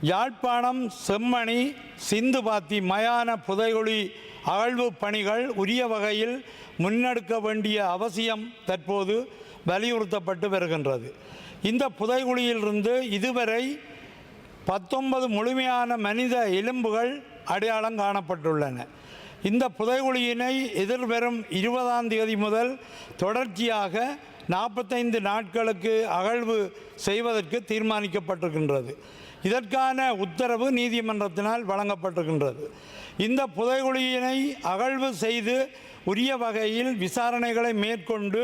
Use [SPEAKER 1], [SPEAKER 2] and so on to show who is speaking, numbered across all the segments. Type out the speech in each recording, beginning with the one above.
[SPEAKER 1] யாழ்ப்பாணம் செம்மணி சிந்துபாத்தி மயான புதைகுழி அகழ்வு பணிகள் உரிய வகையில் முன்னெடுக்க வேண்டிய அவசியம் தற்போது வலியுறுத்தப்பட்டு வருகின்றது. இந்த புதைகுழியிலிருந்து இதுவரை பத்தொன்பது முழுமையான மனித எலும்புகள் அடையாளம் காணப்பட்டுள்ளன. இந்த புதைகுழியினை எதிர்வரும் இருபதாம் தேதி முதல் தொடர்ச்சியாக நாற்பத்தைந்து நாட்களுக்கு அகழ்வு செய்வதற்கு தீர்மானிக்கப்பட்டிருக்கின்றது. இதற்கான உத்தரவு நீதிமன்றத்தினால் வழங்கப்பட்டிருக்கின்றது. இந்த புதைகுழியினை அகழ்வு செய்து உரிய வகையில் விசாரணைகளை மேற்கொண்டு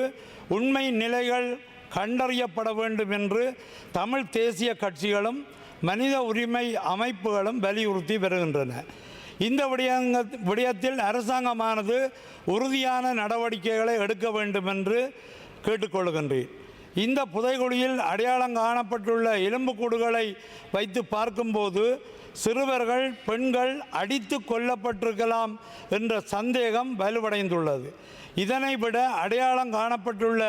[SPEAKER 1] உண்மை நிலைகள் கண்டறியப்பட வேண்டும் என்று தமிழ் தேசிய கட்சிகளும் மனித உரிமை அமைப்புகளும் வலியுறுத்தி வருகின்றன. இந்த விடயங்க விடயத்தில் அரசாங்கமானது உறுதியான நடவடிக்கைகளை எடுக்க வேண்டும் என்று கேட்டுக்கொள்கின்றேன். இந்த புதைகுழியில் அடையாளம் காணப்பட்டுள்ள எலும்புக்கூடுகளை வைத்து பார்க்கும்போது சிறுவர்கள் பெண்கள் அடித்து கொல்லப்பட்டிருக்கலாம் என்ற சந்தேகம் வலுவடைந்துள்ளது. இதனை விட அடையாளம் காணப்பட்டுள்ள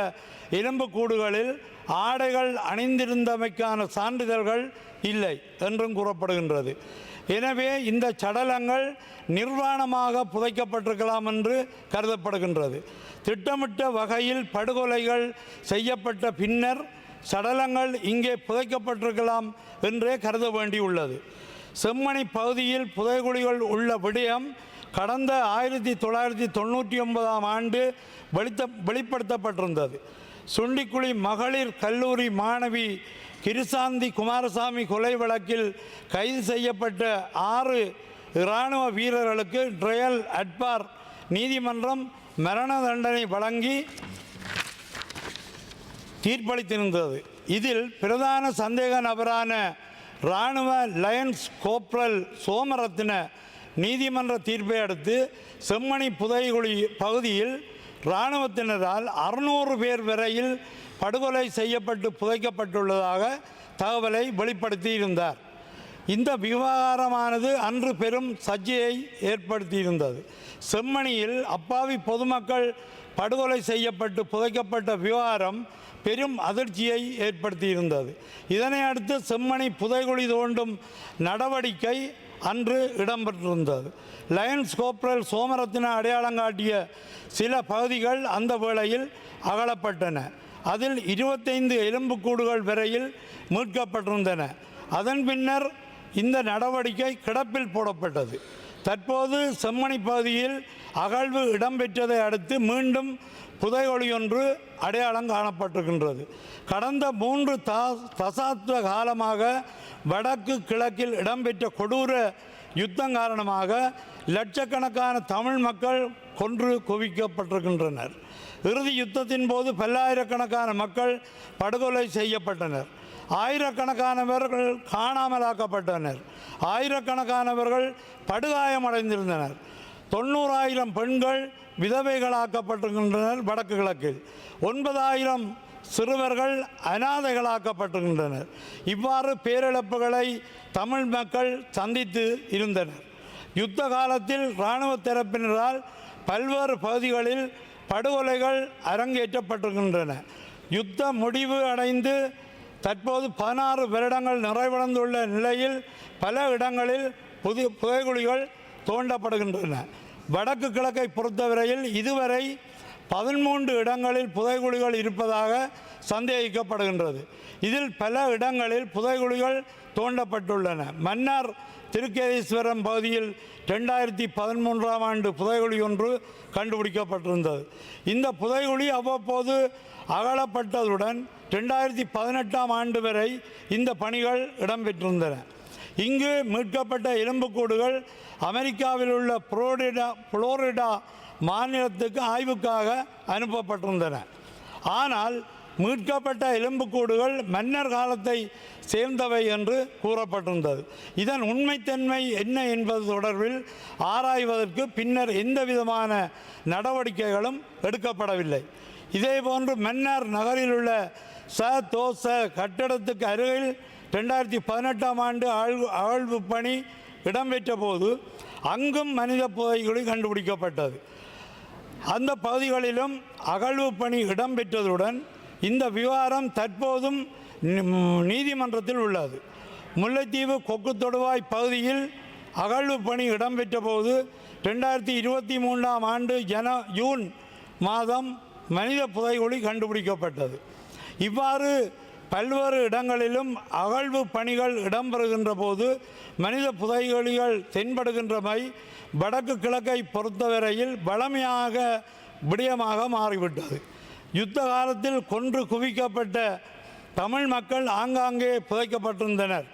[SPEAKER 1] எலும்புக்கூடுகளில் ஆடைகள் அணிந்திருந்தமைக்கான சான்றிதழ்கள் இல்லை என்றும் கூறப்படுகின்றது. எனவே இந்த சடலங்கள் நிர்வாணமாக புதைக்கப்பட்டிருக்கலாம் என்று கருதப்படுகின்றது. திட்டமிட்ட வகையில் படுகொலைகள் செய்யப்பட்ட பின்னர் சடலங்கள் இங்கே புதைக்கப்பட்டிருக்கலாம் என்றே கருத வேண்டியுள்ளது. செம்மணி பகுதியில் புதைகுழிகள் உள்ள விடயம் கடந்த ஆயிரத்தி தொள்ளாயிரத்தி தொண்ணூற்றி ஒன்பதாம் ஆண்டு வெளித்த வெளிப்படுத்தப்பட்டிருந்தது. சுண்டிக்குழி மகளிர் கல்லூரி மாணவி கிருசாந்தி குமாரசாமி கொலை வழக்கில் கைது செய்யப்பட்ட ஆறு இராணுவ வீரர்களுக்கு ட்ரையல் அட்பார் நீதிமன்றம் மரண தண்டனை வழங்கி தீர்ப்பளித்திருந்தது. இதில் பிரதான சந்தேக நபரான இராணுவ லயன்ஸ் கோப்ரல் சோமரத்ன நீதிமன்ற தீர்ப்பை அடுத்து செம்மணி புதைகுழி பகுதியில் இராணுவத்தினரால் அறுநூறு பேர் வரையில் படுகொலை செய்யப்பட்டு புதைக்கப்பட்டுள்ளதாக தகவலை வெளிப்படுத்தியிருந்தார். இந்த விவகாரமானது அன்று பெரும் சர்ச்சையை ஏற்படுத்தியிருந்தது. செம்மணியில் அப்பாவி பொதுமக்கள் படுகொலை செய்யப்பட்டு புதைக்கப்பட்ட விவகாரம் பெரும் அதிர்ச்சியை ஏற்படுத்தியிருந்தது. இதனை அடுத்து செம்மணி புதைகுழி தோண்டும் நடவடிக்கை அன்று இடம்பெற்றிருந்தது. லயன்ஸ் கோப்ரல் சோமரத்தின அடையாளம் காட்டிய சில பகுதிகள் அந்த வேளையில் அகலப்பட்டன. அதில் இருபத்தைந்து எலும்புக்கூடுகள் வரையில் மீட்கப்பட்டிருந்தன. அதன் பின்னர் இந்த நடவடிக்கை கிடப்பில் போடப்பட்டது. தற்போது செம்மணி பகுதியில் அகழ்வு இடம்பெற்றதை அடுத்து மீண்டும் புதையொளி ஒன்று அடையாளம் காணப்பட்டிருக்கின்றது. கடந்த மூன்று த தசாப்த காலமாக வடக்கு கிழக்கில் இடம்பெற்ற கொடூர யுத்தம் காரணமாக லட்சக்கணக்கான தமிழ் மக்கள் கொன்று குவிக்கப்பட்டிருக்கின்றனர். இறுதி யுத்தத்தின் போது பல்லாயிரக்கணக்கான மக்கள் படுகொலை செய்யப்பட்டனர். ஆயிரக்கணக்கானவர்கள் காணாமலாக்கப்பட்டனர். ஆயிரக்கணக்கானவர்கள் படுகாயமடைந்திருந்தனர். தொண்ணூறாயிரம் பெண்கள் விதவைகளாக்கப்பட்டிருக்கின்றனர் வடக்கு கிழக்கில். ஒன்பதாயிரம் சிறுவர்கள் அனாதைகளாக்கப்பட்டிருக்கின்றனர். இவ்வாறு பேரிழப்புகளை தமிழ் மக்கள் சந்தித்து இருந்தனர். யுத்த காலத்தில் இராணுவ தரப்பினரால் பல்வேறு பகுதிகளில் படுகொலைகள் அரங்கேற்றப்பட்டிருக்கின்றன. யுத்த முடிவு அடைந்து தற்போது பதினாறு வருடங்கள் நிறைவடைந்துள்ள நிலையில் பல இடங்களில் புதிய புதைகுழிகள் தோண்டப்படுகின்றன. வடக்கு கிழக்கை பொறுத்தவரையில் இதுவரை பதிமூன்று இடங்களில் புதைகுழிகள் இருப்பதாக சந்தேகிக்கப்படுகின்றது. இதில் பல இடங்களில் புதைகுழிகள் தோண்டப்பட்டுள்ளன. மன்னார் திருக்கேதீஸ்வரம் பகுதியில் ரெண்டாயிரத்தி பதிமூன்றாம் ஆண்டு புதைகுழி ஒன்று கண்டுபிடிக்கப்பட்டிருந்தது. இந்த புதைகுழி அவ்வப்போது அகலப்பட்டதுடன் ரெண்டாயிரத்தி பதினெட்டாம் ஆண்டு வரை இந்த பணிகள் இடம்பெற்றிருந்தன. இங்கு மீட்கப்பட்ட எலும்புக்கூடுகள் அமெரிக்காவில் உள்ள புளோரிடா புளோரிடா மாநிலத்துக்கு ஆய்வுக்காக அனுப்பப்பட்டிருந்தன. ஆனால் மீட்கப்பட்ட எலும்புக்கூடுகள் மன்னர் காலத்தை சேர்ந்தவை என்று கூறப்பட்டிருந்தது. இதன் உண்மைத்தன்மை என்ன என்பது தொடர்பில் ஆராய்வதற்கு பின்னர் எந்த விதமான நடவடிக்கைகளும் எடுக்கப்படவில்லை. இதேபோன்று மன்னார் நகரில் உள்ள ச தோச கட்டடத்துக்கு அருகில் ரெண்டாயிரத்தி பதினெட்டாம் ஆண்டு ஆழ்வு ஆழ்வு பணி இடம்பெற்ற போது அங்கும் மனித புதைகுழி கண்டுபிடிக்கப்பட்டது. அந்த பகுதிகளிலும் அகழ்வு பணி இடம்பெற்றதுடன் இந்த விவகாரம் தற்போதும் நீதிமன்றத்தில் உள்ளது. முல்லைத்தீவு கொக்கு தொடுவாய் பகுதியில் அகழ்வு பணி இடம்பெற்ற போது ரெண்டாயிரத்தி இருபத்தி மூன்றாம் ஆண்டு ஜன ஜூன் மாதம் மனித புதைகுழி கண்டுபிடிக்கப்பட்டது. இவ்வாறு பல்வேறு இடங்களிலும் அகழ்வு பணிகள் இடம்பெறுகின்ற போது மனித புதைகுழிகள் தென்படுகின்றமை வடக்கு கிழக்கை பொறுத்தவரையில் வளமையாக விடயமாக மாறிவிட்டது. யுத்த காலத்தில் கொன்று குவிக்கப்பட்ட தமிழ் மக்கள் ஆங்காங்கே புதைக்கப்பட்டிருந்தனர்.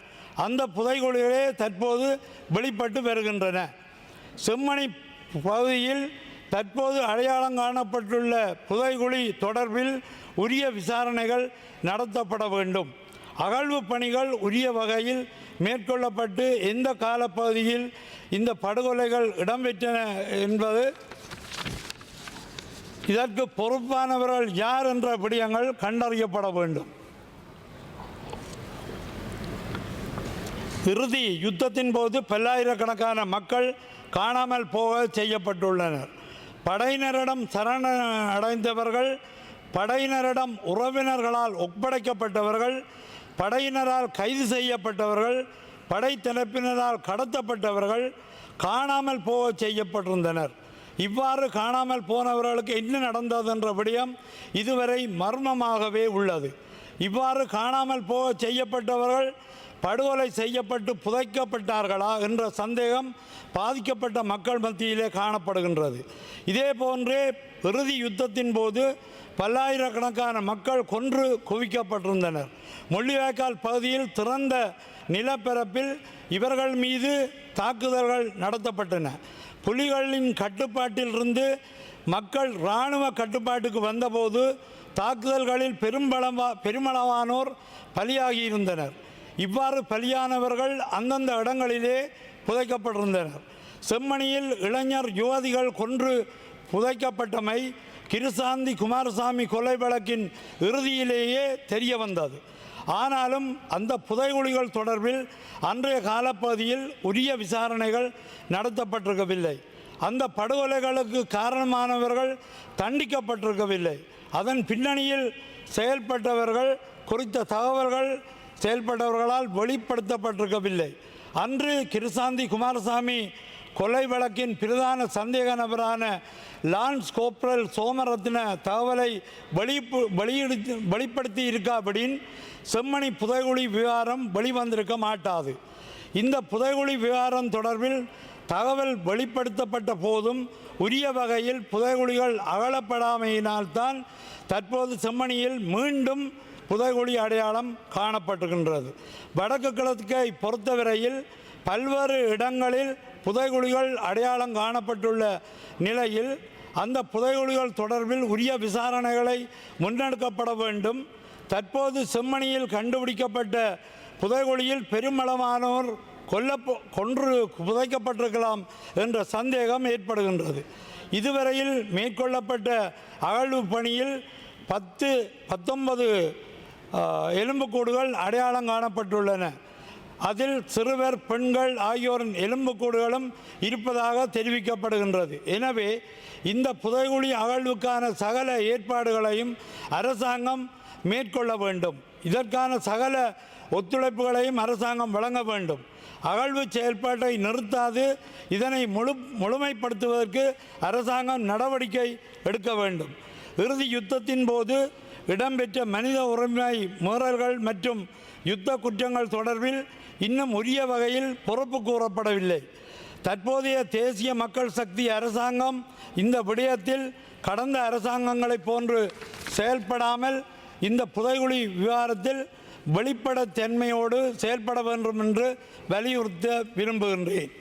[SPEAKER 1] அந்த புதைகுழிகளே தற்போது வெளிப்பட்டு வருகின்றன. செம்மணி பகுதியில் தற்போது அடையாளம் காணப்பட்டுள்ள புதைகுழி தொடர்பில் உரிய விசாரணைகள் நடத்தப்பட வேண்டும். அகழ்வு பணிகள் உரிய வகையில் மேற்கொள்ளப்பட்டு எந்த காலப்பகுதியில் இந்த படுகொலைகள் இடம்பெற்றன என்பது இதற்கு பொறுப்பானவர்கள் யார் என்ற விடயங்கள் கண்டறியப்பட வேண்டும். இறுதி யுத்தத்தின் போது பல்லாயிரக்கணக்கான மக்கள் காணாமல் போக செய்யப்பட்டுள்ளனர். படையினரிடம் சரண அடைந்தவர்கள் படையினரிடம் உறவினர்களால் ஒப்படைக்கப்பட்டவர்கள் படையினரால் கைது செய்யப்பட்டவர்கள் படைத்தரப்பினரால் கடத்தப்பட்டவர்கள் காணாமல் போக செய்யப்பட்டிருந்தனர். இவ்வாறு காணாமல் போனவர்களுக்கு என்ன நடந்தது என்ற விடயம் இதுவரை மர்மமாகவே உள்ளது. இவ்வாறு காணாமல் போக செய்யப்பட்டவர்கள் படுகொலை செய்யப்பட்டு புதைக்கப்பட்டார்களா என்ற சந்தேகம் பாதிக்கப்பட்ட மக்கள் மத்தியிலே காணப்படுகின்றது. இதே போன்றே இறுதி யுத்தத்தின் போது பல்லாயிரக்கணக்கான மக்கள் கொன்று குவிக்கப்பட்டிருந்தனர். முள்ளிவாய்க்கால் பகுதியில் திறந்த நிலப்பரப்பில் இவர்கள் மீது தாக்குதல்கள் நடத்தப்பட்டன. புலிகளின் கட்டுப்பாட்டில் இருந்து மக்கள் இராணுவ கட்டுப்பாட்டுக்கு வந்தபோது தாக்குதல்களில் பெரும்பளவா பெருமளவானோர் பலியாகியிருந்தனர். இவ்வாறு பலியானவர்கள் அந்தந்த இடங்களிலே புதைக்கப்பட்டிருந்தனர். செம்மணியில் இளைஞர் யுவதிகள் கொன்று புதைக்கப்பட்டமை கிருசாந்தி குமாரசாமி கொலை வழக்கின் இறுதியிலேயே தெரிய வந்தது ஆனாலும் அந்த புதைகுழிகள் தொடர்பில் அன்றைய காலப்பகுதியில் உரிய விசாரணைகள் நடத்தப்பட்டிருக்கவில்லை. அந்த படுகொலைகளுக்கு காரணமானவர்கள் தண்டிக்கப்பட்டிருக்கவில்லை. அதன் பின்னணியில் செயல்பட்டவர்கள் குறித்த தகவல்கள் செயல்பட்டவர்களால் வெளிப்படுத்தப்பட்டிருக்கவில்லை. அன்று கிருசாந்தி குமாரசாமி கொலை வழக்கின் பிரதான சந்தேக நபரான லான்ஸ் கோப்ரல் சோமரத்ன தகவலை வெளிப்பு வெளியிடு வெளிப்படுத்தி இருக்காபடின் செம்மணி புதைகுழி விவகாரம் வெளிவந்திருக்க மாட்டாது. இந்த புதைகுழி விவகாரம் தொடர்பில் தகவல் வெளிப்படுத்தப்பட்ட போதும் உரிய வகையில் புதைகுழிகள் அகலப்படாமையினால்தான் தற்போது செம்மணியில் மீண்டும் புதைகுழி அடையாளம் காணப்பட்டுகின்றது. வடக்கு கிழக்கை பொறுத்தவரையில் பல்வேறு இடங்களில் புதைகுழிகள் அடையாளம் காணப்பட்டுள்ள நிலையில் அந்த புதைகுழிகள் தொடர்பில் உரிய விசாரணைகளை முன்னெடுக்கப்பட வேண்டும். தற்போது செம்மணியில் கண்டுபிடிக்கப்பட்ட புதைகுழியில் பெருமளவானோர் கொல்ல கொன்று புதைக்கப்பட்டிருக்கலாம் என்ற சந்தேகம் ஏற்படுகின்றது. இதுவரையில் மேற்கொள்ளப்பட்ட அகழ்வு பணியில் பத்து பத்தொன்பது எலும்புக்கூடுகள் அடையாளம் காணப்பட்டுள்ளன. அதில் சிறுவர் பெண்கள் ஆகியோரின் எலும்புக்கூடுகளும் இருப்பதாக தெரிவிக்கப்படுகின்றது. எனவே இந்த புதைகுழி அகழ்வுக்கான சகல ஏற்பாடுகளையும் அரசாங்கம் மேற்கொள்ள வேண்டும். இதற்கான சகல ஒத்துழைப்புகளையும் அரசாங்கம் வழங்க வேண்டும். அகழ்வு செயல்பாட்டை நிறுத்தாது. இதனை முழு முழுமைப்படுத்துவதற்கு அரசாங்கம் நடவடிக்கை எடுக்க வேண்டும். இறுதி யுத்தத்தின் போது இடம்பெற்ற மனித உரிமை மீறல்கள் மற்றும் யுத்த குற்றங்கள் தொடர்பில் இன்னும் உரிய வகையில் பொறுப்பு கூறப்படவில்லை. தற்போதைய தேசிய மக்கள் சக்தி அரசாங்கம் இந்த விடயத்தில் கடந்த அரசாங்கங்களைப் போன்று செயல்படாமல் இந்த புதைகுழி விவகாரத்தில் வெளிப்படைத்தன்மையோடு செயல்பட வேண்டும் என்று வலியுறுத்த விரும்புகின்றேன்.